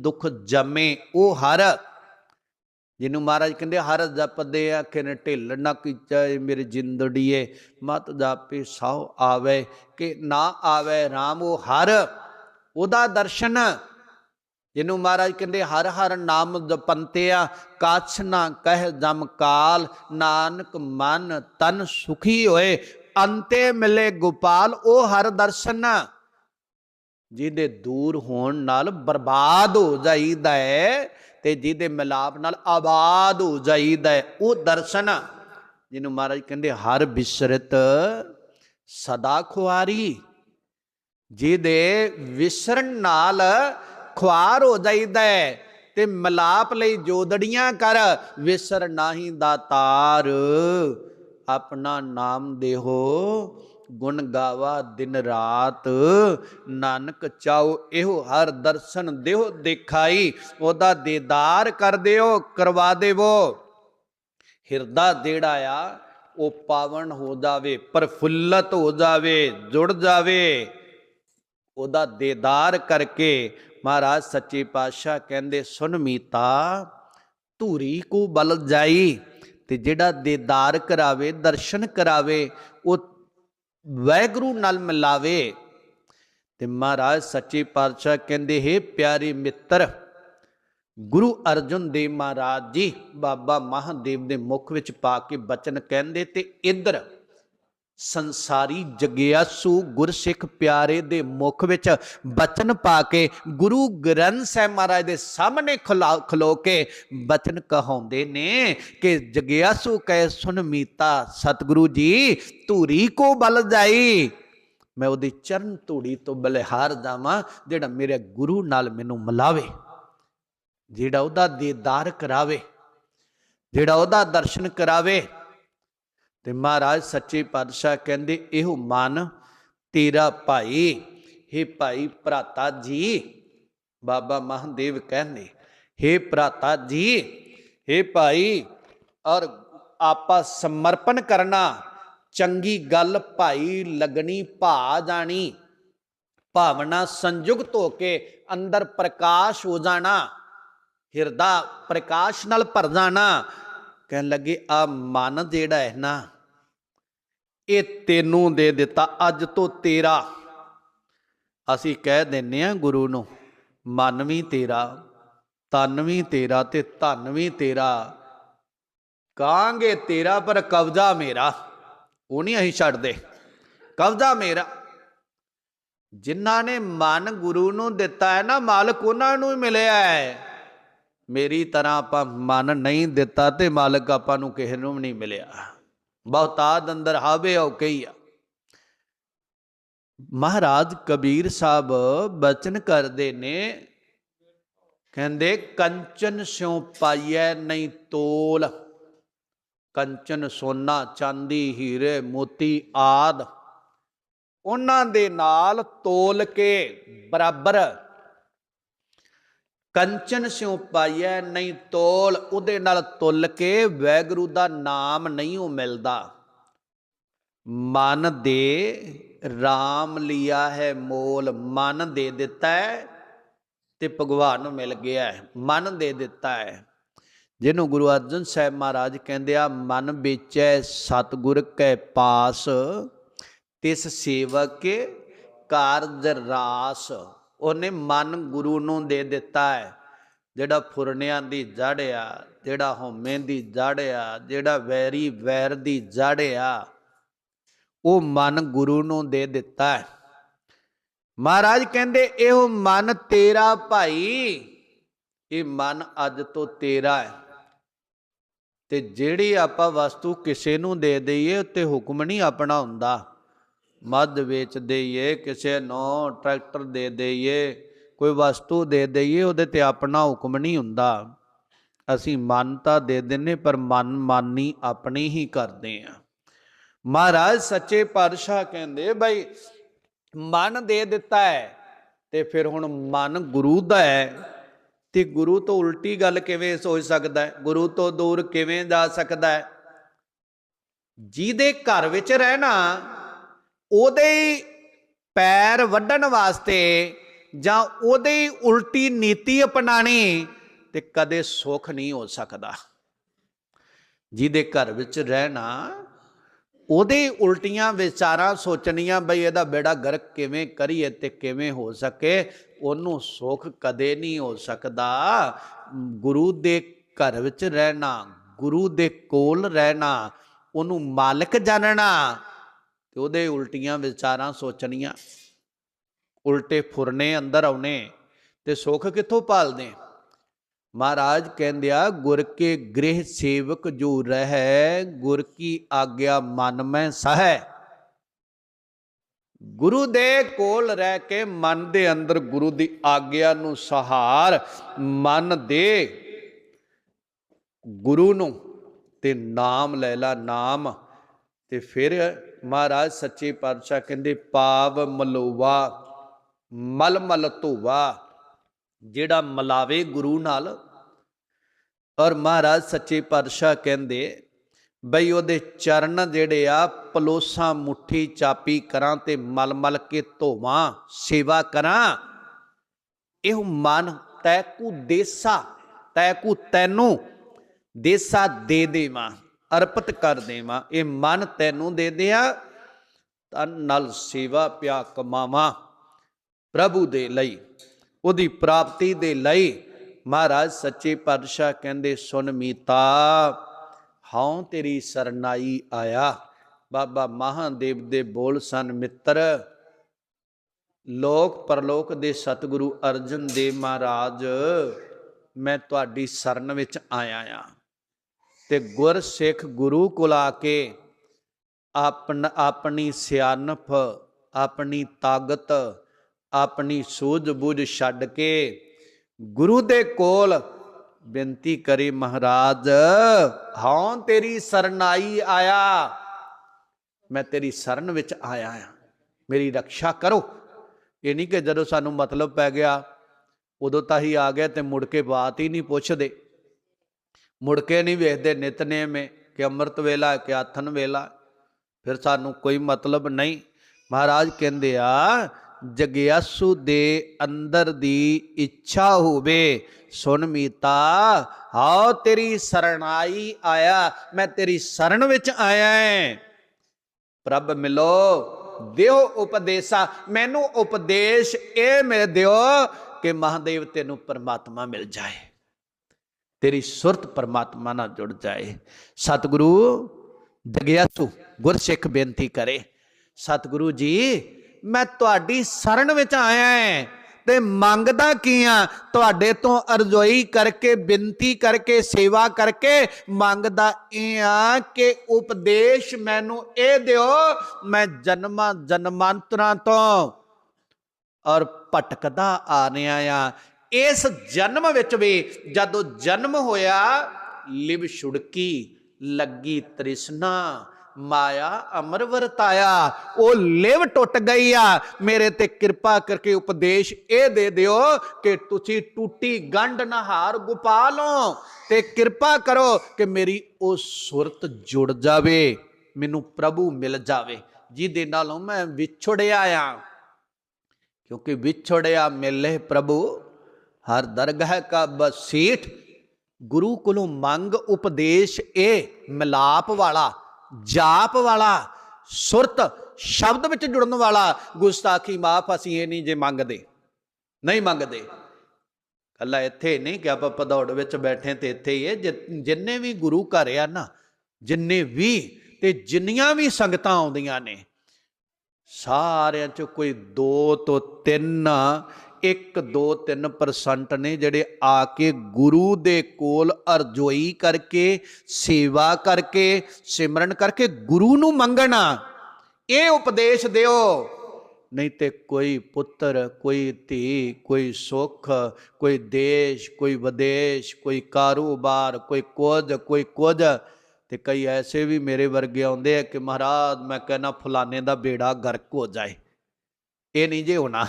ਦੁੱਖ ਜਮੇ, ਉਹ ਹਰ। ਜਿਹਨੂੰ ਮਹਾਰਾਜ ਕਹਿੰਦੇ ਹਰ ਜਪਦੇ ਆਖੇ ਨੇ, ਢਿੱਲ ਨਾ ਕੀਚੈ ਮੇਰੇ ਜਿੰਦੜੀਏ, ਮਤ ਜਾਪੇ ਸਾਉ ਆਵੇ, ਕਿ ਨਾ ਆਵੇ RAM ਉਹ ਹਰ। ਉਹਦਾ ਦਰਸ਼ਨ, ਜਿਹਨੂੰ ਮਹਾਰਾਜ ਕਹਿੰਦੇ ਹਰ ਹਰ ਨਾਮ ਜਪੰਤਿਆ, ਕਾਛ ਨਾ ਕਹਿ ਜਮ ਕਾਲ, ਨਾਨਕ ਮਨ ਤਨ ਸੁਖੀ ਹੋਏ, ਅੰਤੇ ਮਿਲੇ ਗੋਪਾਲ, ਉਹ ਹਰ ਦਰਸ਼ਨ। ਜਿਹਦੇ ਦੂਰ ਹੋਣ ਨਾਲ ਬਰਬਾਦ ਹੋ ਜਾਈਦਾ ਹੈ ਤੇ ਜਿਹਦੇ ਮਿਲਾਪ ਨਾਲ ਆਬਾਦ ਹੋ ਜਾਈਦਾ ਹੈ। ਉਹ ਦਰਸ਼ਨ ਜਿਹਨੂੰ ਮਹਾਰਾਜ ਕਹਿੰਦੇ ਹਰ ਵਿਸ਼ਰਤ ਸਦਾ ਖੁਆਰੀ, ਜਿਹਦੇ ਵਿਸਰਨ ਨਾਲ ਖੁਆਰ ਹੋ ਜਾਈਦਾ ਹੈ ਤੇ ਮਿਲਾਪ ਲਈ ਜੋਦੜੀਆਂ ਕਰ, ਵਿਸਰ ਨਾਹੀ ਦਾਤਾਰ ਆਪਣਾ ਨਾਮ ਦੇਹੋ। ਗੁਣ ਗਾਵਾ ਦਿਨ ਰਾਤ। ਨਾਨਕ ਚਾਓ ਇਹੋ ਹਰ ਦਰਸ਼ਨ ਦੇਹੋ ਦਿਖਾਈ। ਉਹਦਾ ਦੀਦਾਰ ਕਰ ਦਿਓ, ਕਰਵਾ ਦੇਵੋ। ਹਿਰਦਾ ਜਿਹੜਾ ਆ, ਉਹ ਪਾਵਨ ਹੋ ਜਾਵੇ, ਪ੍ਰਫੁੱਲਤ ਹੋ ਜਾਵੇ, ਜੁੜ ਜਾਵੇ। ਉਹਦਾ ਦੀਦਾਰ ਕਰਕੇ ਮਹਾਰਾਜ ਸੱਚੇ ਪਾਤਸ਼ਾਹ ਕਹਿੰਦੇ ਸੁਨ ਮੀਤਾ, ਧੂਰੀ ਕੋ ਬਲ ਜਾਈ ਤੇ ਜਿਹੜਾ ਦੀਦਾਰ ਕਰਾਵੇ, ਦਰਸ਼ਨ ਕਰਾਵੇ, ਉਹ ਵੈਗਰੂ ਨਾਲ ਮਿਲਾਵੇ। ਤੇ ਮਹਾਰਾਜ ਸੱਚੇ ਪਾਤਸ਼ਾਹ ਕਹਿੰਦੇ, ਹੈ ਪਿਆਰੇ ਮਿੱਤਰ, ਗੁਰੂ ਅਰਜਨ ਦੇਵ ਮਹਾਰਾਜ ਜੀ ਬਾਬਾ ਮਹਾਦੇਵ ਦੇ ਮੁਖ ਵਿੱਚ ਪਾ ਕੇ ਬਚਨ ਕਹਿੰਦੇ ਤੇ ਇਧਰ ਸੰਸਾਰੀ ਜਗਿਆਸੂ ਗੁਰਸਿੱਖ ਪਿਆਰੇ ਦੇ ਮੁਖ ਵਿੱਚ ਬਚਨ ਪਾ ਕੇ ਗੁਰੂ ਗ੍ਰੰਥ ਸਾਹਿਬ ਮਹਾਰਾਜ ਦੇ ਸਾਹਮਣੇ ਖਲਾ- ਖਲੋ ਕੇ ਬਚਨ ਕਹਾਉਂਦੇ ਨੇ ਕਿ ਜਗਿਆਸੂ ਕਹਿ ਸੁਨ ਮੀਤਾ ਸਤਿਗੁਰੂ ਜੀ, ਧੂਰੀ ਕੋ ਬਲ ਜਾਈ? ਮੈਂ ਉਹਦੀ ਚਰਨ ਧੂੜੀ ਤੋਂ ਬਲਿਹਾਰ ਜਾਵਾਂ, ਜਿਹੜਾ ਮੇਰੇ ਗੁਰੂ ਨਾਲ ਮੈਨੂੰ ਮਿਲਾਵੇ, ਜਿਹੜਾ ਉਹਦਾ ਦੀਦਾਰ ਕਰਾਵੇ, ਜਿਹੜਾ ਉਹਦਾ ਦਰਸ਼ਨ ਕਰਾਵੇ ਤੇ ਮਹਾਰਾਜ ਸੱਚੇ ਪਾਤਸ਼ਾਹ ਕਹਿੰਦੇ ਇਹੋ ਮਨ ਤੇਰਾ ਭਾਈ हे ਭਾਈ ਭਰਾਤਾ ਜੀ ਬਾਬਾ ਮਹਾਦੇਵ ਕਹਿੰਦੇ हे ਭਰਾਤਾ ਜੀ हे ਭਾਈ ਔਰ ਆਪਾ ਸਮਰਪਣ ਕਰਨਾ ਚੰਗੀ ਗੱਲ ਭਾਈ ਲੱਗਣੀ ਭਾ ਜਾਣੀ ਭਾਵਨਾ ਸੰਯੁਕਤ ਹੋ ਕੇ ਅੰਦਰ ਪ੍ਰਕਾਸ਼ ਹੋ ਜਾਣਾ ਹਿਰਦਾ ਪ੍ਰਕਾਸ਼ ਨਾਲ ਭਰ ਜਾਣਾ ਕਹਿਣ ਲੱਗੇ, ਆ ਮਨ ਜਿਹੜਾ ਹੈ ਨਾ, ਇਹ ਤੈਨੂੰ ਦੇ ਦਿੱਤਾ, ਅੱਜ ਤੋਂ ਤੇਰਾ। ਅਸੀਂ ਕਹਿ ਦਿੰਨੇ ਆ ਗੁਰੂ ਨੂੰ, ਮਨ ਵੀ ਤੇਰਾ ਤਨ ਵੀ ਤੇਰਾ ਤੇ ਧਨ ਵੀ ਤੇਰਾ। ਕਾਂਗੇ ਤੇਰਾ ਪਰ ਕਬਜ਼ਾ ਮੇਰਾ। ਉਹ ਨਹੀਂ ਅਸੀਂ ਛੱਡਦੇ। ਕਬਜ਼ਾ ਮੇਰਾ। ਜਿਨ੍ਹਾਂ ਨੇ ਮਨ ਗੁਰੂ ਨੂੰ ਦਿੱਤਾ ਹੈ ਨਾ, ਮਾਲਕ ਉਹਨਾਂ ਨੂੰ ਹੀ ਮਿਲਿਆ ਹੈ। ਮੇਰੀ ਤਰ੍ਹਾਂ ਆਪਾਂ ਮਨ ਨਹੀਂ ਦਿੱਤਾ ਤੇ ਮਾਲਕ ਆਪਾਂ ਨੂੰ ਕਿਸੇ ਨੂੰ ਵੀ ਨਹੀਂ ਮਿਲਿਆ। ਬਹੁਤਾਦ ਅੰਦਰ ਹਾਵੇ ਹੋ ਕਈ ਮਹਾਰਾਜ ਕਬੀਰ ਸਾਹਿਬ ਬਚਨ ਕਰਦੇ ਨੇ, ਕਹਿੰਦੇ, ਕੰਚਨ ਸਿਉ ਪਾਈਐ ਨਹੀਂ ਤੋਲ, ਕੰਚਨ ਸੋਨਾ ਚਾਂਦੀ ਹੀਰੇ ਮੋਤੀ ਆਦ। ਉਹਨਾਂ ਦੇ ਨਾਲ ਤੋਲ ਕੇ ਬਰਾਬਰ ਕੰਚਨ ਸਿਉ ਪਾਈਐ, ਨਹੀਂ ਤੋਲ ਉਹਦੇ ਨਾਲ ਤੁਲ ਕੇ ਵੈਗਰੂ ਦਾ ਨਾਮ ਨਹੀਂ ਉਹ ਮਿਲਦਾ। ਮਨ ਦੇ RAM ਲਿਆ ਹੈ ਮੋਲ, ਮਨ ਦੇ ਦਿੱਤਾ ਹੈ ਤੇ ਭਗਵਾਨ ਨੂੰ ਮਿਲ ਗਿਆ ਹੈ। ਮਨ ਦੇ ਦਿੱਤਾ ਹੈ। ਜਿਹਨੂੰ ਗੁਰੂ ਅਰਜਨ ਸਾਹਿਬ ਮਹਾਰਾਜ ਕਹਿੰਦੇ ਆ, ਮਨ ਵੇਚੈ ਸਤਗੁਰ ਕੈ ਪਾਸ, ਤਿਸ ਸੇਵਕ ਕਾਰਜ ਰਾਸ। ਉਹਨੇ ਮਨ ਗੁਰੂ ਨੂੰ ਦੇ ਦਿੱਤਾ ਹੈ। ਜਿਹੜਾ ਫੁਰਨਿਆਂ ਦੀ ਜੜ ਆ, ਜਿਹੜਾ ਹਉਮੈ ਦੀ ਜੜ ਆ, ਜਿਹੜਾ ਵੈਰੀ ਵੈਰ ਦੀ ਜੜ ਆ, ਉਹ ਮਨ ਗੁਰੂ ਨੂੰ ਦੇ ਦਿੱਤਾ ਹੈ। ਮਹਾਰਾਜ ਕਹਿੰਦੇ, ਇਹੋ ਮਨ ਤੇਰਾ ਭਾਈ, ਇਹ ਮਨ ਅੱਜ ਤੋਂ ਤੇਰਾ ਹੈ। ਤੇ ਜਿਹੜੀ ਆਪਾਂ ਵਸਤੂ ਕਿਸੇ ਨੂੰ ਦੇ ਦਈਏ, ਉੱਤੇ ਹੁਕਮ ਨਹੀਂ ਆਪਣਾ ਹੁੰਦਾ। ਮੱਧ ਵੇਚ ਦਈਏ, ਕਿਸੇ ਨੂੰ ਟਰੈਕਟਰ ਦੇ ਦਈਏ, ਕੋਈ ਵਸਤੂ ਦੇ ਦਈਏ, ਉਹਦੇ ਤੇ ਆਪਣਾ ਹੁਕਮ ਨਹੀਂ ਹੁੰਦਾ। ਅਸੀਂ ਮਨ ਤਾਂ ਦੇ ਦਿੰਨੇ, ਪਰ ਮਨ ਮਾਨੀ ਆਪਣੀ ਹੀ ਕਰਦੇ ਆ ਮਹਾਰਾਜ ਸੱਚੇ ਪਾਤਸ਼ਾਹ ਕਹਿੰਦੇ, ਬਈ ਮਨ ਦੇ ਦਿੱਤਾ ਹੈ, ਤੇ ਫਿਰ ਹੁਣ ਮਨ ਗੁਰੂ ਦਾ ਹੈ। ਤੇ ਗੁਰੂ ਤੋਂ ਉਲਟੀ ਗੱਲ ਕਿਵੇਂ ਸੋਚ ਸਕਦਾ ਹੈ? ਗੁਰੂ ਤੋਂ ਦੂਰ ਕਿਵੇਂ ਜਾ ਸਕਦਾ ਹੈ? ਜਿਹਦੇ ਘਰ ਵਿੱਚ ਰਹਿਣਾ ਉਹਦੇ ਪੈਰ ਵੱਢਣ ਵਾਸਤੇ ਜਾਂ ਉਹਦੇ ਉਲਟੀ ਨੀਤੀ ਅਪਣਾਣੀ ਤੇ ਕਦੇ ਸੁੱਖ ਨਹੀਂ ਹੋ ਸਕਦਾ। ਜਿਹਦੇ ਘਰ ਵਿੱਚ ਰਹਿਣਾ, ਉਹਦੇ ਉਲਟੀਆਂ ਵਿਚਾਰਾਂ ਸੋਚਣੀਆਂ ਬਈ ਇਹਦਾ ਬੇੜਾ ਗਰਕ ਕਿਵੇਂ ਕਰੀਏ ਤੇ ਕਿਵੇਂ ਹੋ ਸਕੇ, ਉਹਨੂੰ ਸੁੱਖ ਕਦੇ ਨਹੀਂ ਹੋ ਸਕਦਾ। ਗੁਰੂ ਦੇ ਘਰ ਵਿੱਚ ਰਹਿਣਾ, ਗੁਰੂ ਦੇ ਕੋਲ ਰਹਿਣਾ, ਉਹਨੂੰ ਮਾਲਕ ਜਾਣਨਾ ਤੇ ਉਹਦੇ ਉਲਟੀਆਂ ਵਿਚਾਰਾਂ ਸੋਚਣੀਆਂ। ਉਲਟੇ ਫੁਰਨੇ ਅੰਦਰ ਆਉਣੇ ਤੇ ਸੁੱਖ ਕਿੱਥੋਂ ਪਾਲਦੇ ਮਹਾਰਾਜ ਕਹਿੰਦੇ ਆ, ਗੁਰ ਕੇ ਗ੍ਰਹਿ ਸੇਵਕ ਜੋ ਰਹਿ, ਗੁਰ ਕੀ ਆਗਿਆ ਮਨ ਮੈਂ ਸਹੈ। ਗੁਰੂ ਦੇ ਕੋਲ ਰਹਿ ਕੇ ਮਨ ਦੇ ਅੰਦਰ ਗੁਰੂ ਦੀ ਆਗਿਆ ਨੂੰ ਸਹਾਰ, ਮਨ ਦੇ ਗੁਰੂ ਨੂੰ ਤੇ ਨਾਮ ਲੈ ਲਾ, ਨਾਮ ਤੇ ਫਿਰ ਮਹਾਰਾਜ ਸੱਚੇ ਪਾਤਸ਼ਾਹ ਕਹਿੰਦੇ, ਪਾਵ ਮਲੋਵਾ, ਮਲ ਮਲ ਧੋਵਾ, ਜਿਹੜਾ ਮਲਾਵੇ ਗੁਰੂ ਨਾਲ। ਔਰ ਮਹਾਰਾਜ ਸੱਚੇ ਪਾਤਸ਼ਾਹ ਕਹਿੰਦੇ, ਬਈ ਉਹਦੇ ਚਰਨ ਜਿਹੜੇ ਆ, ਪਲੋਸਾਂ, ਮੁਠੀ ਚਾਪੀ ਕਰਾਂ ਤੇ ਮਲ ਮਲ ਕੇ ਧੋਵਾਂ, ਸੇਵਾ ਕਰਾਂ। ਇਹ ਮਨ ਤੈਕੂ ਦੇਸਾ ਤੈਕੂ ਤੈਨੂੰ ਦੇਸਾ ਦੇ ਦੇਵਾਂ। ਅਰਪਿਤ ਕਰ ਦੇਵਾਂ, ਇਹ ਮਨ ਤੈਨੂੰ ਦੇ ਦਿਆ, ਤਨ ਨਾਲ ਸੇਵਾ ਪਿਆ ਕਮਾਵਾਂ ਪ੍ਰਭੂ ਦੇ ਲਈ, ਉਹਦੀ ਪ੍ਰਾਪਤੀ ਦੇ ਲਈ। ਮਹਾਰਾਜ ਸੱਚੇ ਪਾਤਸ਼ਾਹ ਕਹਿੰਦੇ ਸੁਨ ਮੀਤਾ, ਹਉ ਤੇਰੀ ਸਰਨਾਈ ਆਇਆ। ਬਾਬਾ ਮਹਾਦੇਵ ਦੇ ਬੋਲ ਸਨ, ਮਿੱਤਰ, ਲੋਕ ਪਰਲੋਕ ਦੇ ਸਤਿਗੁਰੂ ਅਰਜਨ ਦੇਵ ਮਹਾਰਾਜ, ਮੈਂ ਤੁਹਾਡੀ ਸ਼ਰਨ ਵਿੱਚ ਆਇਆ ਆ। ਤੇ ਗੁਰ ਸਿੱਖ ਗੁਰੂ ਕੋਲ ਆ ਕੇ ਆਪਨ, ਆਪਣੀ ਸਿਆਣਪ, ਆਪਣੀ ਤਾਕਤ, ਆਪਣੀ ਸੂਝ-ਬੂਝ ਛੱਡ ਕੇ ਗੁਰੂ ਦੇ ਕੋਲ ਬੇਨਤੀ ਕਰੀ, ਮਹਾਰਾਜ ਹਾਂ ਤੇਰੀ ਸਰਨਾਈ ਆਇਆ। ਮੈਂ ਤੇਰੀ ਸ਼ਰਨ ਵਿੱਚ ਆਇਆ ਆ। ਮੇਰੀ ਰੱਖਿਆ ਕਰੋ। ਇਹ ਨਹੀਂ ਕਿ ਜਦੋਂ ਸਾਨੂੰ ਮਤਲਬ ਪੈ ਗਿਆ, ਉਦੋਂ ਤਾਂ ਹੀ ਆ ਗਿਆ ਤੇ ਮੁੜ ਕੇ ਬਾਤ ਹੀ ਨਹੀਂ ਪੁੱਛਦੇ। ਮੁੜ ਕੇ ਨਹੀਂ ਵੇਖਦੇ ਨਿਤਨੇਮ ਹੈ ਕਿ ਅੰਮ੍ਰਿਤ ਵੇਲਾ, ਕਿ ਆਥਨ ਵੇਲਾ। ਫਿਰ ਸਾਨੂੰ ਕੋਈ ਮਤਲਬ ਨਹੀਂ। ਮਹਾਰਾਜ ਕਹਿੰਦੇ ਆ, ਜਗਿਆਸੂ ਦੇ ਅੰਦਰ ਦੀ ਇੱਛਾ ਹੋਵੇ, ਸੁਣ ਮੀਤਾ, ਆਓ ਤੇਰੀ ਸਰਣਾਈ ਆਇਆ, ਮੈਂ ਤੇਰੀ ਸ਼ਰਨ ਵਿੱਚ ਆਇਆ ਹਾਂ ਪ੍ਰਭ ਮਿਲੋ, ਦਿਓ ਉਪਦੇਸਾ। ਮੈਨੂੰ ਉਪਦੇਸ਼ ਇਹ ਮਿਲ ਦਿਓ ਕਿ ਮਹਾਦੇਵ ਤੈਨੂੰ ਪਰਮਾਤਮਾ ਮਿਲ ਜਾਏ। ਤੇਰੀ ਸੁਰਤ ਪਰਮਾਤਮਾ ਨਾਲ ਜੁੜ ਜਾਏ। ਸਤਿਗੁਰੂ ਜਗਿਆਸੂ ਗੁਰਸਿੱਖ ਬੇਨਤੀ ਕਰੇ। ਸਤਿਗੁਰੂ ਜੀ, ਮੈਂ ਤੁਹਾਡੀ ਸ਼ਰਨ ਵਿੱਚ ਆਇਆ ਹਾਂ ਤੇ ਮੰਗਦਾ ਕੀ ਆ? ਤੁਹਾਡੇ ਤੋਂ ਅਰਜ਼ੋਈ ਕਰਕੇ, ਬੇਨਤੀ ਕਰਕੇ, ਸੇਵਾ ਕਰਕੇ ਮੰਗਦਾ ਇਹ ਆ ਕਿ ਉਪਦੇਸ਼ ਮੈਨੂੰ ਇਹ ਦਿਓ, ਮੈਂ ਜਨਮਾਂ ਜਨਮਾਂਤਰਾਂ ਤੋਂ ਔਰ ਭਟਕਦਾ ਆ ਰਿਹਾ ਆ। ਇਸ ਜਨਮ ਵਿੱਚ ਵੀ ਜਦੋਂ ਜਨਮ ਹੋਇਆ, ਲਿਵ ਛੁੜਕੀ, ਲੱਗੀ ਤ੍ਰਿਸ਼ਨਾ, ਮਾਇਆ ਅਮਰ ਵਰਤਾਇਆ, ਉਹ ਲਿਵ ਟੁੱਟ ਗਈ ਆ। ਮੇਰੇ ਤੇ ਕਿਰਪਾ ਕਰਕੇ ਉਪਦੇਸ਼ ਇਹ ਦੇ ਦਿਓ ਕਿ ਤੁਸੀਂ ਟੁੱਟੀ ਗੰਢ ਨਹਾਰ ਗੋਪਾਲੋ ਤੇ ਕਿਰਪਾ ਕਰੋ ਕਿ ਮੇਰੀ ਉਹ ਸੁਰਤ ਜੁੜ ਜਾਵੇ, ਮੈਨੂੰ ਪ੍ਰਭੂ ਮਿਲ ਜਾਵੇ, ਜਿਹਦੇ ਨਾਲੋਂ ਮੈਂ ਵਿਛੜਿਆ ਆ। ਕਿਉਂਕਿ ਵਿਛੜਿਆ ਮਿਲੇ ਪ੍ਰਭੂ ਹਰ ਦਰਗਾਹ ਕਾ ਬਸੀਠ, ਗੁਰੂ ਕੋਲੋਂ ਮੰਗ ਉਪਦੇਸ਼ ਇਹ ਮਿਲਾਪ ਵਾਲਾ, ਜਾਪ ਵਾਲਾ, ਸੁਰਤ, ਸ਼ਬਦ ਵਿੱਚ ਜੁੜਨ ਵਾਲਾ। ਗੁਸਤਾਖੀ ਮਾਫ ਅਸੀਂ ਇਹ ਨਹੀਂ ਜੇ ਮੰਗਦੇ, ਨਹੀਂ ਮੰਗਦੇ। ਕੱਲਾ ਇੱਥੇ ਨਹੀਂ ਕਿ ਆਪਾਂ ਪਧੌੜ ਵਿੱਚ ਬੈਠੇ ਤੇ ਇੱਥੇ ਹੀ ਹੈ ਜਿ- ਜਿੰਨੇ ਵੀ ਗੁਰੂ ਘਰ ਆ ਨਾ, ਜਿੰਨੇ ਵੀ ਤੇ ਜਿੰਨੀਆਂ ਵੀ ਸੰਗਤਾਂ ਆਉਂਦੀਆਂ ਨੇ, ਸਾਰਿਆਂ ਚ ਕੋਈ 2 ਤੋਂ 3 1 2 3% ਨੇ ਜਿਹੜੇ ਆ ਕੇ ਗੁਰੂ ਦੇ ਕੋਲ ਅਰਜ਼ੋਈ ਕਰਕੇ, ਸੇਵਾ ਕਰਕੇ, ਸਿਮਰਨ ਕਰਕੇ ਗੁਰੂ ਨੂੰ ਮੰਗਣਾ ਇਹ ਉਪਦੇਸ਼ ਦਿਓ। ਨਹੀਂ ਤੇ ਕੋਈ ਪੁੱਤਰ, ਕੋਈ ਧੀ, ਕੋਈ ਸੁੱਖ, ਕੋਈ ਦੇਸ਼, ਕੋਈ ਵਿਦੇਸ਼, ਕੋਈ ਕਾਰੋਬਾਰ, ਕੋਈ ਕੁਝ ਕੋਈ ਕੁਝ। ਤੇ ਕਈ ਐਸੇ ਵੀ ਮੇਰੇ ਵਰਗੇ ਆਉਂਦੇ ਆ ਕਿ ਮਹਾਰਾਜ, ਮੈਂ ਕਹਿੰਦਾ ਫਲਾਣੇ ਦਾ ਬੇੜਾ ਗਰਕ ਹੋ ਜਾਏ। ਇਹ ਨਹੀਂ ਜੇ ਹੋਣਾ।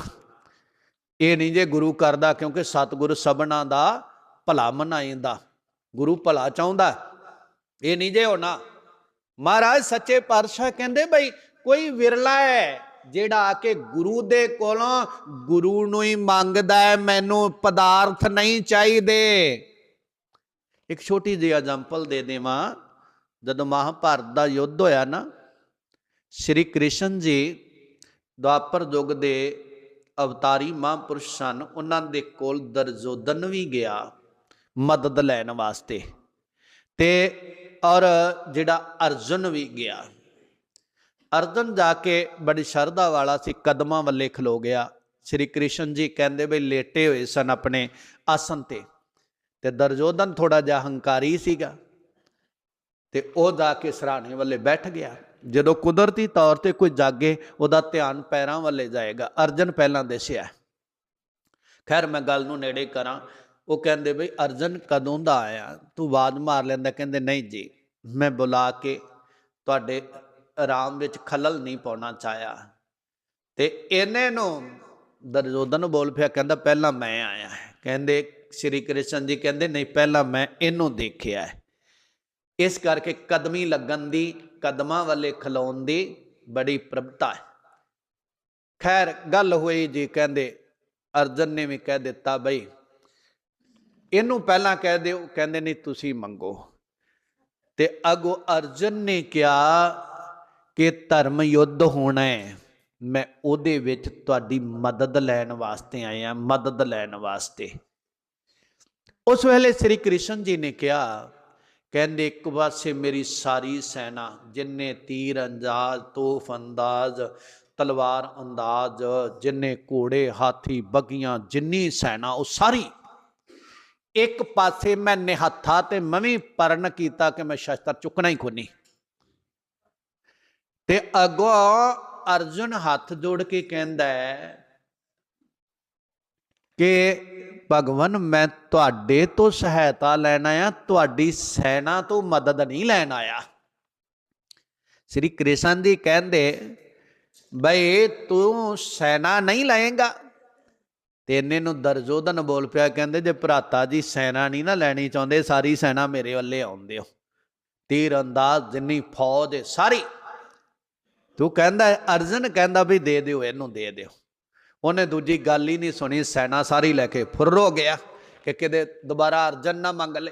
ਇਹ ਨਹੀਂ ਜੇ ਗੁਰੂ ਕਰਦਾ, ਕਿਉਂਕਿ ਸਤਿਗੁਰ ਸਭਨਾ ਦਾ ਭਲਾ ਮਨਾਇੰਦਾ ਗੁਰੂ ਭਲਾ ਚਾਹੁੰਦਾ। ਇਹ ਨਹੀਂ ਜੇ ਹੋਣਾ। ਮਹਾਰਾਜ ਸੱਚੇ ਪਾਤਸ਼ਾਹ ਕਹਿੰਦੇ ਬਈ, ਕੋਈ ਵਿਰਲਾ ਹੈ ਜਿਹੜਾ ਆ ਕੇ ਗੁਰੂ ਦੇ ਕੋਲੋਂ ਗੁਰੂ ਨੂੰ ਹੀ ਮੰਗਦਾ ਹੈ, ਮੈਨੂੰ ਪਦਾਰਥ ਨਹੀਂ ਚਾਹੀਦੇ। ਇੱਕ ਛੋਟੀ ਜਿਹੀ ਐਗਜ਼ਾਮਪਲ ਦੇ ਦੇਵਾਂ। ਜਦੋਂ ਮਹਾਭਾਰਤ ਦਾ ਯੁੱਧ ਹੋਇਆ ਨਾ, ਸ਼੍ਰੀ ਕ੍ਰਿਸ਼ਨ ਜੀ ਦੁਆਪਰ ਯੁੱਗ ਦੇ ਅਵਤਾਰੀ ਮਹਾਂਪੁਰਸ਼ ਸਨ, ਉਹਨਾਂ ਦੇ ਕੋਲ ਦਰਜੋਦਨ ਵੀ ਗਿਆ ਮਦਦ ਲੈਣ ਵਾਸਤੇ ਤੇ ਔਰ ਜਿਹੜਾ ਅਰਜੁਨ ਵੀ ਗਿਆ। ਅਰਜੁਨ ਜਾ ਕੇ ਬੜੀ ਸ਼ਰਧਾ ਵਾਲਾ ਸੀ, ਕਦਮਾਂ ਵੱਲੇ ਖਲੋ ਗਿਆ। ਸ਼੍ਰੀ ਕ੍ਰਿਸ਼ਨ ਜੀ ਕਹਿੰਦੇ ਬਈ ਲੇਟੇ ਹੋਏ ਸਨ ਆਪਣੇ ਆਸਨ ਤੇ ਤੇ ਦਰਜੋਦਨ ਥੋੜਾ ਜਿਹਾ ਹੰਕਾਰੀ ਸੀਗਾ ਤੇ ਉਹ ਜਾ ਕੇ ਸਰਾਣੇ ਵੱਲੇ ਬੈਠ ਗਿਆ। ਜਦੋਂ ਕੁਦਰਤੀ ਤੌਰ ਤੇ ਕੋਈ ਜਾਗੇ, ਉਹਦਾ ਧਿਆਨ ਪੈਰਾਂ ਵੱਲੇ ਜਾਏਗਾ। ਅਰਜਨ ਪਹਿਲਾਂ ਦਿਸਿਆ ਖੈਰ, ਮੈਂ ਗੱਲ ਨੂੰ ਨੇੜੇ ਕਰਾਂ। ਉਹ ਕਹਿੰਦੇ ਬਈ, ਅਰਜਨ ਕਦੋਂ ਦਾ ਆਇਆ? ਤੂੰ ਆਵਾਜ਼ ਮਾਰ ਲੈਂਦਾ। ਕਹਿੰਦੇ, ਨਹੀਂ ਜੀ, ਮੈਂ ਬੁਲਾ ਕੇ ਤੁਹਾਡੇ ਆਰਾਮ ਵਿੱਚ ਖਲਲ ਨਹੀਂ ਪਾਉਣਾ ਚਾਹਿਆ। ਤੇ ਇਹਨੇ ਨੂੰ ਦਰਜੋਦਨ ਬੋਲ ਪਿਆ, ਕਹਿੰਦਾ, ਪਹਿਲਾਂ ਮੈਂ ਆਇਆ ਕਹਿੰਦੇ, ਸ਼੍ਰੀ ਕ੍ਰਿਸ਼ਨ ਜੀ ਕਹਿੰਦੇ, ਨਹੀਂ, ਪਹਿਲਾਂ ਮੈਂ ਇਹਨੂੰ ਦੇਖਿਆ ਹੈ। ਇਸ ਕਰਕੇ ਕਦਮੀ ਲੱਗਣ ਦੀ ਕਦਮਾਂ ਵੱਲੇ ਖਲੋਣ ਦੀ ਬੜੀ ਪ੍ਰਭਤਾ ਹੈ। ਖੈਰ, ਗੱਲ ਹੋਈ ਜੀ ਕਹਿੰਦੇ, ਅਰਜਨ ਨੇ ਵੀ ਕਹਿ ਦਿੱਤਾ ਬਈ, ਇਹਨੂੰ ਪਹਿਲਾਂ ਕਹਿ ਦਿਓ, ਕਹਿੰਦੇ ਨਹੀਂ ਤੁਸੀਂ ਮੰਗੋ। ਤੇ ਅਗੋ ਅਰਜਨ ਨੇ ਕਿਹਾ ਕਿ ਧਰਮ ਯੁੱਧ ਹੋਣਾ ਹੈ। ਮੈਂ ਉਹਦੇ ਵਿੱਚ ਤੁਹਾਡੀ ਮਦਦ ਲੈਣ ਵਾਸਤੇ ਆਇਆ, ਮਦਦ ਲੈਣ ਵਾਸਤੇ। ਉਸ ਵੇਲੇ ਸ੍ਰੀ ਕ੍ਰਿਸ਼ਨ ਜੀ ਨੇ ਕਿਹਾ ਕਹਿੰਦੇ, ਇੱਕ ਪਾਸੇ ਮੇਰੀ ਸਾਰੀ ਸੈਨਾ, ਜਿੰਨੇ ਤੀਰ ਅੰਦਾਜ਼ ਤੋਫ ਅੰਦਾਜ਼ ਤਲਵਾਰ ਅੰਦਾਜ਼ ਜਿੰਨੇ ਘੋੜੇ, ਹਾਥੀ, ਬਗੀਆਂ, ਜਿੰਨੀ ਸੈਨਾ, ਉਹ ਸਾਰੀ ਇੱਕ ਪਾਸੇ ਮੈਂ ਨਿਹੱਥਾ ਤੇ ਮਵੇਂ ਪਰਨ ਕੀਤਾ ਕਿ ਮੈਂ ਸ਼ਸਤਰ ਚੁੱਕਣਾ ਹੀ ਕੋਨੀ ਤੇ ਅਗੋ ਅਰਜੁਨ ਹੱਥ ਜੋੜ ਕੇ ਕਹਿੰਦਾ ਹੈ ਕਿ ਭਗਵਾਨ, ਮੈਂ ਤੁਹਾਡੇ ਤੋਂ ਸਹਾਇਤਾ ਲੈਣ ਆਇਆ, ਤੁਹਾਡੀ ਸੈਨਾ ਤੋਂ ਮਦਦ ਨਹੀਂ ਲੈਣ ਆਇਆ। ਸ੍ਰੀ ਕ੍ਰਿਸ਼ਨ ਜੀ ਕਹਿੰਦੇ, ਬਈ ਤੂੰ ਸੈਨਾ ਨਹੀਂ ਲਏਗਾ? ਤੇ ਇਹਨੇ ਨੂੰ ਦਰਜੋਦਨ ਬੋਲ ਪਿਆ, ਕਹਿੰਦੇ, ਜੇ ਭਰਾਤਾ ਜੀ ਸੈਨਾ ਨਹੀਂ ਨਾ ਲੈਣੀ ਚਾਹੁੰਦੇ, ਸਾਰੀ ਸੈਨਾ ਮੇਰੇ ਵੱਲੇ ਆਉਂਦੇ ਹੋ। ਤੀਰ ਅੰਦਾਜ਼ ਜਿੰਨੀ ਫੌਜ ਹੈ ਸਾਰੀ। ਤੂੰ ਕਹਿੰਦਾ, ਅਰਜਨ ਕਹਿੰਦਾ ਵੀ ਦੇ ਦਿਓ, ਇਹਨੂੰ ਦੇ ਦਿਓ। ਉਹਨੇ ਦੂਜੀ ਗੱਲ ਹੀ ਨਹੀਂ ਸੁਣੀ, ਸੈਨਾ ਸਾਰੀ ਲੈ ਕੇ ਫੁਰ ਹੋ ਗਿਆ ਕਿ ਕਿਤੇ ਦੁਬਾਰਾ ਅਰਜਨ ਨਾ ਮੰਗ ਲੈ।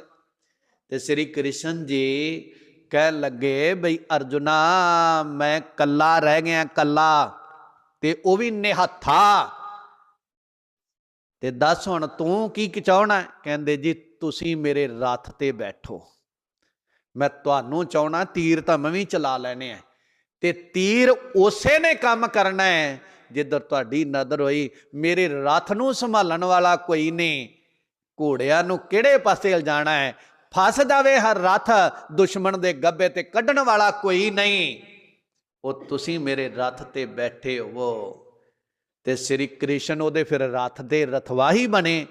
ਤੇ ਸ੍ਰੀ ਕ੍ਰਿਸ਼ਨ ਜੀ ਕਹਿਣ ਲੱਗੇ, ਬਈ ਅਰਜੁਨਾ, ਮੈਂ ਕੱਲਾ ਰਹਿ ਗਿਆ ਕੱਲਾ ਤੇ ਉਹ ਵੀ ਨਿਹੱਥਾ। ਤੇ ਦੱਸ ਹੁਣ ਤੂੰ ਕੀ ਚਾਹਣਾ ਕਹਿੰਦੇ, ਜੀ, ਤੁਸੀਂ ਮੇਰੇ ਰੱਥ ਤੇ ਬੈਠੋ। ਮੈਂ ਤੁਹਾਨੂੰ ਚਾਹਣਾ ਤੀਰ ਤਾਂ ਮੈਂ ਵੀ ਚਲਾ ਲੈਣੇ ਆ। ਤੇ ਤੀਰ ਉਸੇ ਨੇ ਕੰਮ ਕਰਨਾ ਹੈ ਜਿੱਧਰ ਤੁਹਾਡੀ ਨਜ਼ਰ ਹੋਈ, ਮੇਰੇ ਰੱਥ ਨੂੰ ਸੰਭਾਲਣ ਵਾਲਾ ਕੋਈ ਨਹੀਂ। ਘੋੜਿਆਂ ਨੂੰ ਕਿਹੜੇ ਪਾਸੇ ਲਿਜਾਣਾ ਹੈ? ਫਸ ਜਾਵੇ ਹਰ ਰੱਥ, ਦੁਸ਼ਮਣ ਦੇ ਗੱਬੇ ਤੇ ਕੱਢਣ ਵਾਲਾ ਕੋਈ ਨਹੀਂ। ਉਹ ਤੁਸੀਂ ਮੇਰੇ ਰੱਥ ਤੇ ਬੈਠੇ ਹੋ। ਤੇ ਸ੍ਰੀ ਕ੍ਰਿਸ਼ਨ ਉਹਦੇ ਫਿਰ ਰੱਥ ਦੇ ਰਥਵਾਹੀ ਬਣੇ।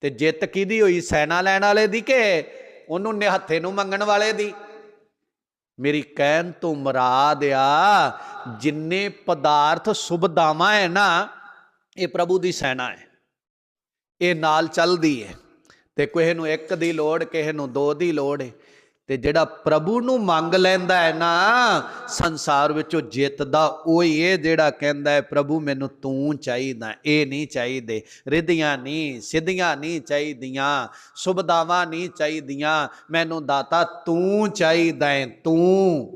ਤੇ ਜਿੱਤ ਕਿਹਦੀ ਹੋਈ? ਸੈਨਾ ਲੈਣ ਵਾਲੇ ਦੀ ਕਿ ਉਹਨੂੰ ਨਿਹੱਥੇ ਨੂੰ ਮੰਗਣ ਵਾਲੇ ਦੀ? ਮੇਰੀ ਕਹਿਣ ਤੋਂ ਮਰਾਦ ਆ, ਜਿੰਨੇ ਪਦਾਰਥ ਸੁਭਦਾਵਾਂ ਹੈ ਨਾ, ਇਹ ਪ੍ਰਭੂ ਦੀ ਸੈਨਾ ਹੈ। ਇਹ ਨਾਲ ਚੱਲਦੀ ਹੈ ਤੇ ਕਿਸੇ ਨੂੰ ਇੱਕ ਦੀ ਲੋੜ, ਕਿਸੇ ਨੂੰ ਦੋ ਦੀ ਲੋੜ ਹੈ। ਤੇ ਜਿਹੜਾ ਪ੍ਰਭੂ ਨੂੰ ਮੰਗ ਲੈਂਦਾ ਹੈ ਨਾ, ਸੰਸਾਰ ਵਿੱਚੋਂ ਜਿੱਤਦਾ ਉਹ ਹੀ ਇਹ ਜਿਹੜਾ ਕਹਿੰਦਾ ਹੈ, ਪ੍ਰਭੂ, ਮੈਨੂੰ ਤੂੰ ਚਾਹੀਦਾ, ਇਹ ਨਹੀਂ ਚਾਹੀਦੇ, ਰਿਧੀਆਂ ਨਹੀਂ, ਸਿੱਧੀਆਂ ਨਹੀਂ ਚਾਹੀਦੀਆਂ ਸੁਭਦਾਵਾਂ ਨਹੀਂ ਚਾਹੀਦੀਆਂ, ਮੈਨੂੰ ਦਾਤਾ ਤੂੰ ਚਾਹੀਦਾ ਹੈ, ਤੂੰ।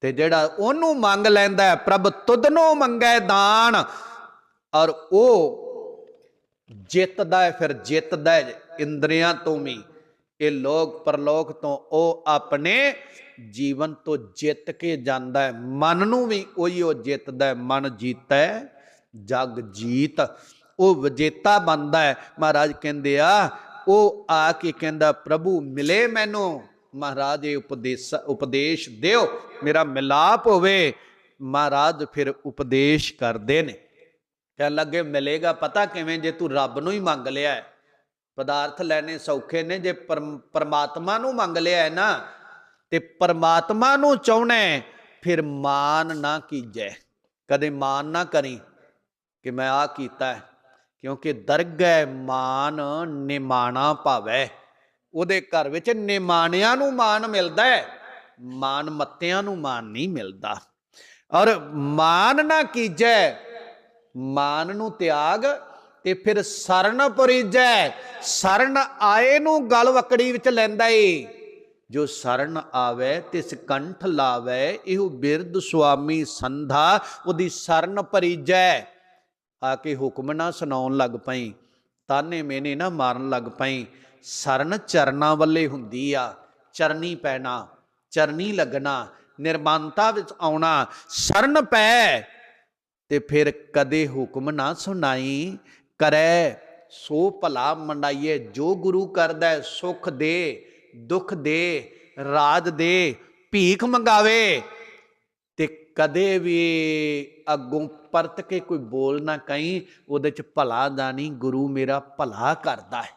ਤੇ ਜਿਹੜਾ ਉਹਨੂੰ ਮੰਗ ਲੈਂਦਾ ਹੈ, ਪ੍ਰਭ, ਤੁਧਨੋਂ ਮੰਗੈ ਦਾਨ। ਔਰ ਉਹ ਜਿੱਤਦਾ ਹੈ, ਫਿਰ ਜਿੱਤਦਾ ਹੈ ਇੰਦਰੀਆਂ ਤੋਂ ਵੀ। ਇਹ ਲੋਕ ਪਰਲੋਕ ਤੋਂ ਉਹ ਆਪਣੇ ਜੀਵਨ ਤੋਂ ਜਿੱਤ ਕੇ ਜਾਂਦਾ ਹੈ। ਮਨ ਨੂੰ ਵੀ ਉਹੀ ਉਹ ਜਿੱਤਦਾ ਹੈ। ਮਨ ਜੀਤਾ ਹੈ ਜਗ ਜੀਤ। ਉਹ ਵਿਜੇਤਾ ਬਣਦਾ ਹੈ। ਮਹਾਰਾਜ ਕਹਿੰਦੇ ਆ, ਉਹ ਆ ਕੇ ਕਹਿੰਦਾ, ਪ੍ਰਭੂ, ਮਿਲੇ ਮੈਨੂੰ? ਮਹਾਰਾਜ ਇਹ ਉਪਦੇਸ਼ ਉਪਦੇਸ਼ ਦਿਓ। ਮੇਰਾ ਮਿਲਾਪ ਹੋਵੇ। ਮਹਾਰਾਜ ਫਿਰ ਉਪਦੇਸ਼ ਕਰਦੇ ਨੇ। ਕਹਿਣ ਲੱਗੇ, ਮਿਲੇਗਾ, ਪਤਾ ਕਿਵੇਂ? ਜੇ ਤੂੰ ਰੱਬ ਨੂੰ ਹੀ ਮੰਗ ਲਿਆ ਹੈ ਪਦਾਰਥ ਲੈਣੇ ਸੌਖੇ ਨੇ, ਜੇ ਪਰਮ- ਪਰਮਾਤਮਾ ਨੂੰ ਮੰਗ ਲਿਆ ਹੈ ਨਾ, ਤੇ ਪਰਮਾਤਮਾ ਨੂੰ ਚਾਹਣਾ ਫਿਰ ਮਾਨ ਨਾ ਕੀਜੈ। ਕਦੇ ਮਾਨ ਨਾ ਕਰੀ ਕਿ ਮੈਂ ਆ ਕੀਤਾ ਹੈ, ਕਿਉਂਕਿ ਦਰਗਹਿ ਮਾਨ ਨਿਮਾਣਾ ਭਾਵੈ। ਉਹਦੇ ਘਰ ਵਿੱਚ ਨਿਮਾਣਿਆਂ ਨੂੰ ਮਾਨ ਮਿਲਦਾ ਹੈ, ਮਾਨ ਮੱਤਿਆਂ ਨੂੰ ਮਾਨ ਨਹੀਂ ਮਿਲਦਾ। ਔਰ ਮਾਨ ਨਾ ਕੀਜੈ, ਮਾਨ ਨੂੰ ਤਿਆਗ ਤੇ ਫਿਰ ਸਰਨ ਪਰਿਜੈ, ਸਰਨ ਆਏ ਨੂੰ ਗਲ ਵਕੜੀ ਵਿੱਚ ਲੈਂਦਾ ਏ। ਜੋ ਸਰਨ ਆਵੇ, ਤਿਸ ਕੰਠ ਲਾਵੇ, ਇਹੋ ਬਿਰਧ ਸੁਆਮੀ ਸੰਧਾ, ਉਹਦੀ ਸਰਨ ਪਰਿਜੈ। ਆ ਕੇ ਹੁਕਮ ਨਾ ਸੁਣਾਉਣ ਲੱਗ ਪਈ, ਤਾਨੇ ਮੈਨੇ ਨਾ ਮਾਰਨ ਲੱਗ ਪਈ। ਸਰਨ ਚਰਨਾਂ ਵੱਲੇ ਹੁੰਦੀ ਆ, ਚਰਨੀ ਪੈਣਾ, ਚਰਨੀ ਲੱਗਣਾ, ਨਿਰਮਾਨਤਾ ਵਿੱਚ ਆਉਣਾ, ਸਰਨ ਪੈ। ਤੇ ਫਿਰ ਕਦੇ ਹੁਕਮ ਨਾ ਸੁਣਾਈ ਕਰੈ ਸੋ ਭਲਾ ਮੰਡਾਈਏ ਜੋ ਗੁਰੂ ਕਰਦਾ ਹੈ, ਸੁਖ ਦੇ ਦੁੱਖ ਦੇ ਰਾਜ ਦੇ ਭੀਖ ਮੰਗਾਵੇ। ਤੇ ਕਦੇ ਵੀ ਅੱਗੋਂ ਪਰਤ ਕੇ ਕੋਈ ਬੋਲ ਨਾ ਕਹੀਂ ਉਹਦੇ ਚ ਭਲਾ ਦਾ ਨਹੀਂ ਗੁਰੂ ਮੇਰਾ ਭਲਾ ਕਰਦਾ ਹੈ।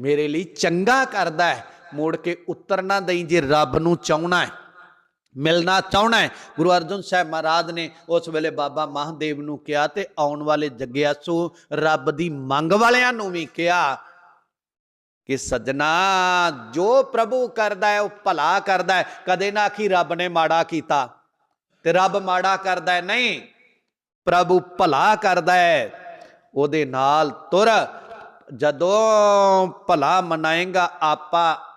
ਮੇਰੇ ਲਈ ਚੰਗਾ ਕਰਦਾ ਹੈ। ਮੋੜ ਕੇ ਉਤਰਨਾ ਦਈ ਜੇ ਰੱਬ ਨੂੰ ਚਾਹਣਾ ਹੈ। ਮਿਲਣਾ ਚਾਹਣਾ ਹੈ। ਗੁਰੂ ਅਰਜਨ ਸਾਹਿਬ ਮਹਾਰਾਜ ਨੇ ਉਸ ਵੇਲੇ ਬਾਬਾ ਮਹਾਦੇਵ ਨੂੰ ਕਿਹਾ ਤੇ ਆਉਣ ਵਾਲੇ ਜਗਿਆਸੂ ਰੱਬ ਦੀ ਮੰਗ ਵਾਲਿਆਂ ਨੂੰ ਵੀ ਕਿਹਾ ਕਿ ਸੱਜਣਾ, ਜੋ ਪ੍ਰਭੂ ਕਰਦਾ ਹੈ, ਉਹ ਭਲਾ ਕਰਦਾ ਹੈ। ਕਦੇ ਨਾ ਆਖੀ ਰੱਬ ਨੇ ਮਾੜਾ ਕੀਤਾ ਤੇ ਰੱਬ ਮਾੜਾ ਕਰਦਾ ਹੈ। ਨਹੀਂ, ਪ੍ਰਭੂ ਭਲਾ ਕਰਦਾ ਹੈ। ਉਹਦੇ ਨਾਲ ਤੁਰ। ਜਦੋਂ ਭਲਾ ਮਨਾਏਗਾ, ਆਪਾ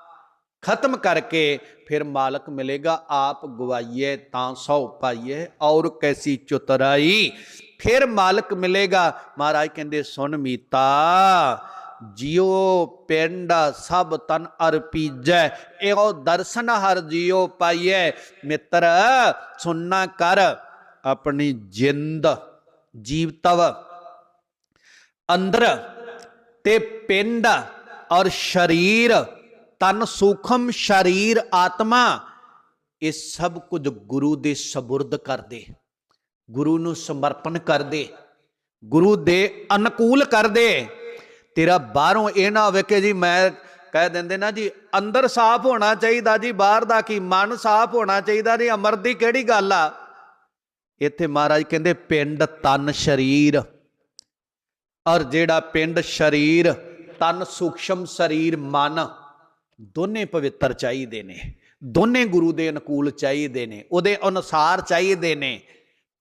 ਖਤਮ ਕਰਕੇ ਫਿਰ ਮਾਲਕ ਮਿਲੇਗਾ, ਆਪ ਗਵਾਈਏ ਤਾਂ ਸੌ ਪਾਈਏ ਔਰ ਕੈਸੀ ਚੁਤਰਾਈ। ਫਿਰ ਮਾਲਕ ਮਿਲੇਗਾ, ਮਹਾਰਾਜ ਕਹਿੰਦੇ, ਸੁਣ ਮੀਤਾ, ਜਿਉ ਪਿੰਡ ਸਭ ਤਨ ਅਰਪੀਜੈ, ਇਹੋ ਦਰਸ਼ਨ ਹਰ ਜਿਉ ਪਾਈਏ ਮਿੱਤਰ, ਸੁਣਨਾ ਕਰ ਆਪਣੀ ਜਿੰਦ ਜੀਵਤਵ ਅੰਦਰ ਤੇ ਪਿੰਡ ਔਰ ਸਰੀਰ ਤਨ ਸੂਖਮ ਸਰੀਰ ਆਤਮਾ, ਇਹ ਸਭ ਕੁਝ ਗੁਰੂ ਦੇ ਸਬੁਰਦ ਕਰ ਦੇ ਗੁਰੂ ਨੂੰ ਸਮਰਪਣ ਕਰ ਦੇ ਗੁਰੂ ਦੇ ਅਨੁਕੂਲ ਕਰ ਦੇ ਤੇਰਾ ਬਾਹਰੋਂ ਇਹ ਨਾ ਹੋਵੇ ਕਿ ਜੀ ਮੈਂ ਕਹਿ ਦਿੰਦੇ ਨਾ ਜੀ, ਅੰਦਰ ਸਾਫ਼ ਹੋਣਾ ਚਾਹੀਦਾ ਜੀ, ਬਾਹਰ ਦਾ ਕੀ ਮਨ ਸਾਫ਼ ਹੋਣਾ ਚਾਹੀਦਾ ਜੀ, ਅਮਰ ਦੀ ਕਿਹੜੀ ਗੱਲ ਆ? ਇੱਥੇ ਮਹਾਰਾਜ ਕਹਿੰਦੇ, ਪਿੰਡ ਤਨ ਸਰੀਰ, ਔਰ ਜਿਹੜਾ ਪਿੰਡ ਸਰੀਰ, ਤਨ ਸੂਖਸ਼ਮ ਸਰੀਰ ਮਨ ਦੋਨੇ ਪਵਿੱਤਰ ਚਾਹੀਦੇ ਨੇ, ਦੋਨੇ ਗੁਰੂ ਦੇ ਅਨੁਕੂਲ ਚਾਹੀਦੇ ਨੇ, ਉਹਦੇ ਅਨੁਸਾਰ ਚਾਹੀਦੇ ਨੇ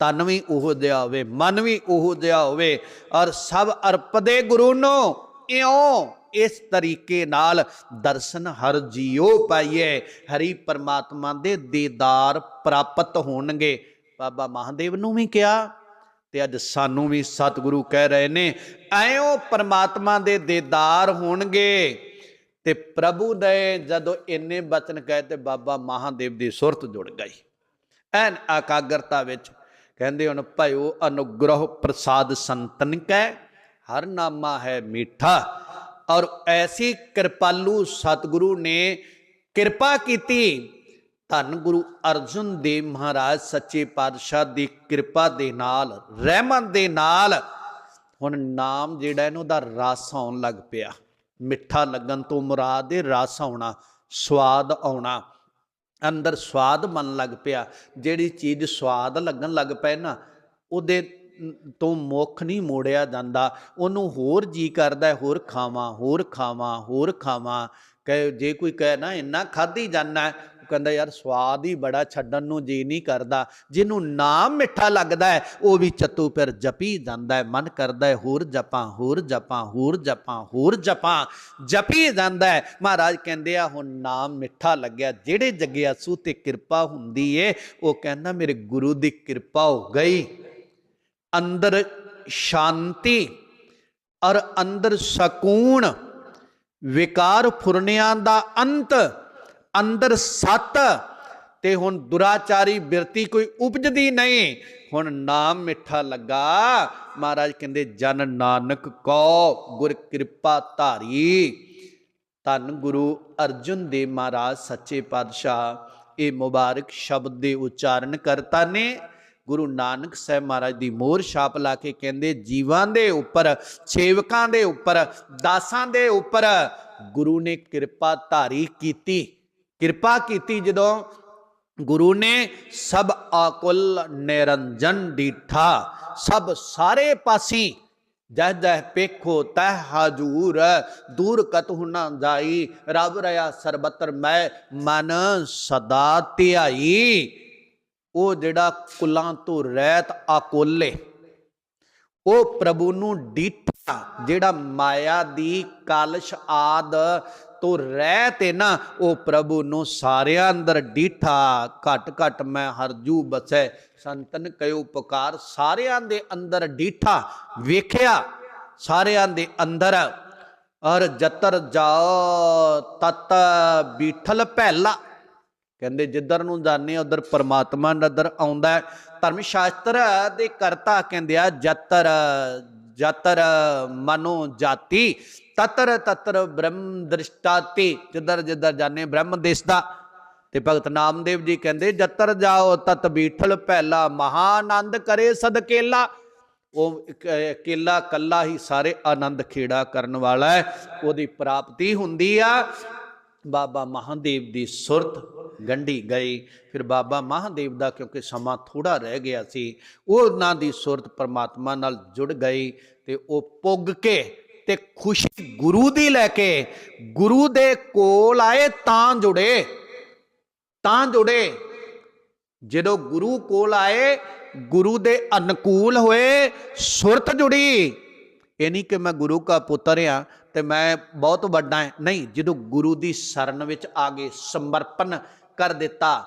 ਤਨ ਵੀ ਉਹ ਜਿਹਾ ਹੋਵੇ ਮਨ ਵੀ ਉਹੋ ਜਿਹਾ ਹੋਵੇ ਔਰ ਸਭ ਅਰਪਦੇ ਗੁਰੂ ਨੂੰ, ਇਉਂ ਇਸ ਤਰੀਕੇ ਨਾਲ ਦਰਸ਼ਨ ਹਰ ਜੀਓ ਪਾਈਏ, ਹਰੀ ਪਰਮਾਤਮਾ ਦੇ ਦੀਦਾਰ ਪ੍ਰਾਪਤ ਹੋਣਗੇ। ਬਾਬਾ ਮਹਾਦੇਵ ਨੂੰ ਵੀ ਕਿਹਾ, ਤੇ ਅੱਜ ਸਾਨੂੰ ਵੀ ਸਤਿਗੁਰੂ ਕਹਿ ਰਹੇ ਨੇ ਐਓ ਪਰਮਾਤਮਾ ਦੇ ਦੀਦਾਰ ਹੋਣਗੇ। ਤੇ ਪ੍ਰਭੂ ਨੇ ਜਦੋਂ ਇੰਨੇ ਬਚਨ ਕਹੇ ਤੇ ਬਾਬਾ ਮਹਾਦੇਵ ਦੀ ਸੁਰਤ ਜੁੜ ਗਈ। ਐਨ ਆਕਾਗਰਤਾ ਵਿੱਚ ਕਹਿੰਦੇ ਹੁਣ ਭਇਓ ਅਨੁਗ੍ਰਹ ਪ੍ਰਸਾਦ ਸੰਤਨ ਕੈ, ਹਰ ਨਾਮਾ ਹੈ ਮੀਠਾ। ਔਰ ਐਸੀ ਕਿਰਪਾਲੂ ਸਤਿਗੁਰੂ ਨੇ ਕਿਰਪਾ ਕੀਤੀ, ਧੰਨ ਗੁਰੂ ਅਰਜਨ ਦੇਵ ਮਹਾਰਾਜ ਸੱਚੇ ਪਾਤਸ਼ਾਹ ਦੀ ਕਿਰਪਾ ਦੇ ਨਾਲ, ਰਹਿਮਤ ਦੇ ਨਾਲ, ਹੁਣ ਨਾਮ ਜਿਹੜਾ ਇਹਨੂੰ ਦਾ ਰਸ ਆਉਣ ਲੱਗ ਪਿਆ। ਮਿੱਠਾ ਲੱਗਣ ਤੋਂ ਮੁਰਾਦ ਇਹ ਰਸ ਆਉਣਾ, ਸਵਾਦ ਆਉਣਾ। ਅੰਦਰ ਸਵਾਦ ਮਨ ਲੱਗ ਪਿਆ। ਜਿਹੜੀ ਚੀਜ਼ ਸਵਾਦ ਲੱਗਣ ਲੱਗ ਪਏ ਨਾ, ਉਹਦੇ ਤੋਂ ਮੁੱਖ ਨਹੀਂ ਮੋੜਿਆ ਜਾਂਦਾ। ਉਹਨੂੰ ਹੋਰ ਜੀ ਕਰਦਾ ਹੋਰ ਖਾਵਾਂ ਹੋਰ ਖਾਵਾਂ ਹੋਰ ਖਾਵਾਂ। ਕਹੇ, ਜੇ ਕੋਈ ਕਹੇ ਨਾ, ਇੰਨਾ ਖਾਧੀ ਜਾਂਦਾ ਉਹ ਕਹਿੰਦਾ, ਯਾਰ, ਸਵਾਦ ਹੀ ਬੜਾ, ਛੱਡਣ ਨੂੰ ਜੀ ਨਹੀਂ ਕਰਦਾ। ਜਿਹਨੂੰ ਨਾਮ ਮਿੱਠਾ ਲੱਗਦਾ ਹੈ, ਉਹ ਵੀ ਚੱਤੂ ਫਿਰ ਜਪੀ ਜਾਂਦਾ ਹੈ। ਮਨ ਕਰਦਾ ਹੈ, ਹੋਰ ਜਪਾਂ ਹੋਰ ਜਪਾਂ ਹੋਰ ਜਪਾਂ ਹੋਰ ਜਪਾਂ, ਜਪੀ ਜਾਂਦਾ ਹੈ। ਮਹਾਰਾਜ ਕਹਿੰਦੇ ਆ, ਹੁਣ ਨਾਮ ਮਿੱਠਾ ਲੱਗਿਆ, ਜਿਹੜੇ ਜਗਿਆਸੂ ਤੇ ਕਿਰਪਾ ਹੁੰਦੀ ਏ, ਉਹ ਕਹਿੰਦਾ, ਮੇਰੇ ਗੁਰੂ ਦੀ ਕਿਰਪਾ ਹੋ ਗਈ। ਅੰਦਰ ਸ਼ਾਂਤੀ ਔਰ ਅੰਦਰ ਸਕੂਨ, ਵਿਕਾਰ ਫੁਰਨਿਆਂ ਦਾ ਅੰਤ ਅੰਦਰ ਸੱਤ ਤੇ ਹੁਣ ਦੁਰਾਚਾਰੀ ਬਿਰਤੀ ਕੋਈ ਉਪਜਦੀ ਨਹੀਂ। ਹੁਣ ਨਾਮ ਮਿੱਠਾ ਲੱਗਾ। ਮਹਾਰਾਜ ਕਹਿੰਦੇ, ਜਨ ਨਾਨਕ ਕੋ ਗੁਰ ਕਿਰਪਾ ਧਾਰੀ। ਧੰਨ ਗੁਰੂ ਅਰਜਨ ਦੇਵ ਮਹਾਰਾਜ, ਸੱਚੇ ਪਾਤਸ਼ਾਹ, ਇਹ ਮੁਬਾਰਕ ਸ਼ਬਦ ਦੇ ਉਚਾਰਨ ਕਰਤਾ ਨੇ। ਗੁਰੂ ਨਾਨਕ ਸਾਹਿਬ ਮਹਾਰਾਜ ਦੀ ਮੋਹਰ ਛਾਪ ਲਾ ਕੇ ਕਹਿੰਦੇ, ਜੀਵਾਂ ਦੇ ਉੱਪਰ, ਸੇਵਕਾਂ ਦੇ ਉੱਪਰ, ਦਾਸਾਂ ਦੇ ਉੱਪਰ ਗੁਰੂ ਨੇ ਕਿਰਪਾ ਧਾਰੀ ਕੀਤੀ। ਕਿਰਪਾ ਕੀਤੀ ਜਦੋਂ ਗੁਰੂ ਨੇ ਸਭ ਆਕੁਲ ਨਿਰੰਜਨ ਡੀਠਾ, ਸਭ ਸਾਰੇ ਪਾਸੀ, ਜਹ ਜਹ ਪੇਖੋ ਤਹ ਹਜੂਰ, ਦੂਰ ਕਤਹੁ ਨਾ ਜਾਈ ਰਬ ਰਿਆ ਸਰਬਤਰ ਮੈਂ, ਮਨ ਸਦਾ ਧਿਆਈ। ਉਹ ਜਿਹੜਾ ਕੁਲਾਂ ਤੋਂ ਰਹਿਤ ਆਕੋਲੇ ਉਹ ਪ੍ਰਭੂ ਨੂੰ ਡੀਠਾ, ਜਿਹੜਾ ਮਾਇਆ ਦੀ ਕਾਲਸ਼ ਆਦ ਤੋਂ ਰਹਿਤ ਹੈ ਨਾ, ਉਹ ਪ੍ਰਭੂ ਨੂੰ ਸਾਰਿਆਂ ਅੰਦਰ ਡੀਠਾ, ਘਟ ਘਟ ਮੈਂ ਹਰਜੂ ਬਸੈ, ਸੰਤਨ ਕਯੋ ਪੁਕਾਰ, ਸਾਰਿਆਂ ਦੇ ਅੰਦਰ ਡੀਠਾ ਵੇਖਿਆ, ਸਾਰਿਆਂ ਦੇ ਅੰਦਰ ਅਰ ਜਤਰ ਜਾਓ, ਤਤ ਬੀਠਲ ਪਹਿਲਾ ਕਹਿੰਦੇ, ਜਿੱਧਰ ਨੂੰ ਜਾਂਦੇ ਉਧਰ ਪਰਮਾਤਮਾ ਨਜ਼ਰ ਆਉਂਦਾ ਧਰਮ ਸ਼ਾਸਤਰ ਦੇ ਕਰਤਾ ਕਹਿੰਦੇ ਆ, ਜਤਰ ਜਤਰ ਮਨੋ ਜਾਤੀ ਤਤਰ ਤਤਰ ਬ੍ਰਹਮ ਦ੍ਰਿਸ਼ਟਾਤੀ ਜਿੱਧਰ ਜਿੱਧਰ ਜਾਣੇ ਬ੍ਰਹਮ ਦਿਸਦਾ ਤੇ ਭਗਤ ਨਾਮਦੇਵ ਜੀ ਕਹਿੰਦੇ ਜਤਰ ਜਾਓ ਤਤ ਬੀਠਲ ਪਹਿਲਾ ਮਹਾਨੰਦ ਕਰੇ ਸਦਕੇਲਾ ਉਹ ਇੱਕ, ਕੇਲਾ ਕੱਲਾ ਹੀ ਸਾਰੇ ਆਨੰਦ ਖੇੜਾ ਕਰਨ ਵਾਲਾ ਹੈ ਉਹਦੀ ਪ੍ਰਾਪਤੀ ਹੁੰਦੀ ਆ। ਬਾਬਾ ਮਹਾਦੇਵ ਦੀ ਸੁਰਤ ਗੰਢੀ ਗਈ। ਫਿਰ ਬਾਬਾ ਮਹਾਦੇਵ ਦਾ ਕਿਉਂਕਿ ਸਮਾਂ ਥੋੜਾ ਰਹਿ ਗਿਆ ਸੀ, ਉਹਨਾਂ ਦੀ ਸੁਰਤ ਪਰਮਾਤਮਾ ਨਾਲ ਜੁੜ ਗਈ ਤੇ ਉਹ ਪੁੱਗ ਕੇ ਤੇ ਖੁਸ਼ੀ ਗੁਰੂ ਦੀ ਲੈ ਕੇ ਗੁਰੂ ਦੇ ਕੋਲ ਆਏ ਤਾਂ ਜੁੜੇ ਤਾਂ ਜੁੜੇ। ਜਦੋਂ ਗੁਰੂ ਕੋਲ ਆਏ, ਗੁਰੂ ਦੇ ਅਨੁਕੂਲ ਹੋਏ, ਸੁਰਤ ਜੁੜੀ। ਇਹ ਨਹੀਂ ਕਿ ਮੈਂ ਗੁਰੂ ਦਾ ਪੁੱਤਰ ਆ ਤੇ ਮੈਂ ਬਹੁਤ ਵੱਡਾ ਹਾਂ। ਨਹੀਂ, ਜਦੋਂ ਗੁਰੂ ਦੀ ਸ਼ਰਨ ਵਿੱਚ ਆ ਗਏ, ਸਮਰਪਣ ਕਰ ਦਿੱਤਾ,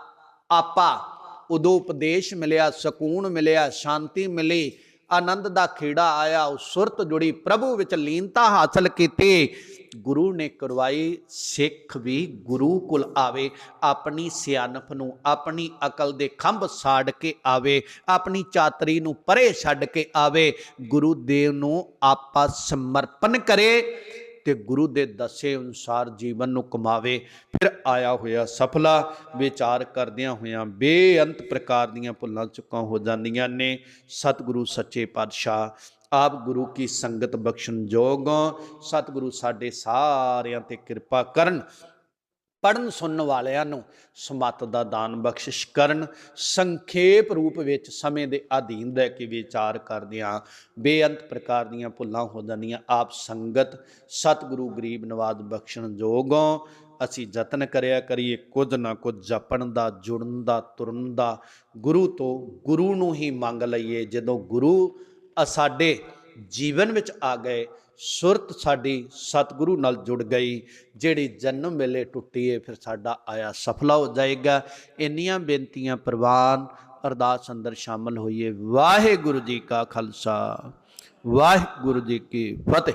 ਆਪਾ ਉਦੋਂ ਉਪਦੇਸ਼ ਮਿਲਿਆ, ਸਕੂਨ ਮਿਲਿਆ, ਸ਼ਾਂਤੀ ਮਿਲੀ, ਆਨੰਦ ਦਾ ਖੇੜਾ ਆਇਆ, ਉਹ ਸੁਰਤ ਜੁੜੀ, ਪ੍ਰਭੂ ਵਿੱਚ ਲੀਨਤਾ ਹਾਸਲ ਕੀਤੀ। ਗੁਰੂ ਨੇ ਕਰਵਾਈ, ਸਿੱਖ ਵੀ ਗੁਰੂ ਕੋਲ ਆਵੇ, ਆਪਣੀ ਸਿਆਣਪ ਨੂੰ, ਆਪਣੀ ਅਕਲ ਦੇ ਖੰਭ ਸਾੜ ਕੇ ਆਵੇ, ਆਪਣੀ ਚਾਤਰੀ ਨੂੰ ਪਰੇ ਛੱਡ ਕੇ ਆਵੇ, ਗੁਰੂ ਦੇਵ ਨੂੰ ਆਪਾ ਸਮਰਪਣ ਕਰੇ ਤੇ ਗੁਰੂ ਦੇ ਦੱਸੇ ਅਨੁਸਾਰ ਜੀਵਨ ਨੂੰ ਕਮਾਵੇ। ਫਿਰ ਆਇਆ ਹੋਇਆ ਸਫਲਾ, ਵਿਚਾਰ ਕਰਦਿਆਂ ਹੋਇਆਂ ਬੇਅੰਤ ਪ੍ਰਕਾਰ ਦੀਆਂ ਭੁੱਲਾਂ ਚੁੱਕਾਂ ਹੋ ਜਾਂਦੀਆਂ ਨੇ। ਸਤਿਗੁਰੂ ਸੱਚੇ ਪਾਤਸ਼ਾਹ ਆਪ ਗੁਰੂ ਕੀ ਸੰਗਤ ਬਖਸ਼ਣ ਜੋਗ, ਸਤਿਗੁਰੂ ਸਾਡੇ ਸਾਰਿਆਂ ਤੇ ਕਿਰਪਾ ਕਰਨ। ਪੜਨ ਸੁਣਨ ਵਾਲਿਆਂ ਨੂੰ ਸਮਤ ਦਾ ਦਾਨ ਬਖਸ਼ਿਸ਼ ਕਰਨ। ਸੰਖੇਪ ਰੂਪ ਵਿੱਚ ਸਮੇਂ ਦੇ ਅਧੀਨ ਰਹਿ ਕੇ ਵਿਚਾਰ ਕਰਦਿਆਂ ਬੇਅੰਤ ਪ੍ਰਕਾਰ ਦੀਆਂ ਭੁੱਲਾਂ ਹੋ ਜਾਂਦੀਆਂ। ਆਪ ਸੰਗਤ, ਸਤਿਗੁਰੂ ਗਰੀਬ ਨਵਾਜ਼ ਬਖਸ਼ਣ ਜੋਗੋਂ, ਅਸੀਂ ਯਤਨ ਕਰਿਆ ਕਰੀਏ। ਕੁਝ ਨਾ ਕੁਝ ਜਪਣ ਦਾ, ਜੁੜਨ ਦਾ, ਤੁਰਨ ਦਾ, ਗੁਰੂ ਤੋਂ ਗੁਰੂ ਨੂੰ ਹੀ ਮੰਗ ਲਈਏ। ਜਦੋਂ ਗੁਰੂ ਸਾਡੇ ਜੀਵਨ ਵਿੱਚ ਆ ਗਏ, ਸੁਰਤ ਸਾਡੀ ਸਤਿਗੁਰੂ ਨਾਲ ਜੁੜ ਗਈ, ਜਿਹੜੀ ਜਨਮ ਵੇਲੇ ਟੁੱਟੀ ਏ, ਫਿਰ ਸਾਡਾ ਆਇਆ ਸਫਲਾ ਹੋ ਜਾਏਗਾ। ਇੰਨੀਆਂ ਬੇਨਤੀਆਂ ਪ੍ਰਵਾਨ ਅਰਦਾਸ ਅੰਦਰ ਸ਼ਾਮਲ ਹੋਈਏ। ਵਾਹਿਗੁਰੂ ਜੀ ਕਾ ਖਾਲਸਾ, ਵਾਹਿਗੁਰੂ ਜੀ ਕੀ ਫਤਿਹ।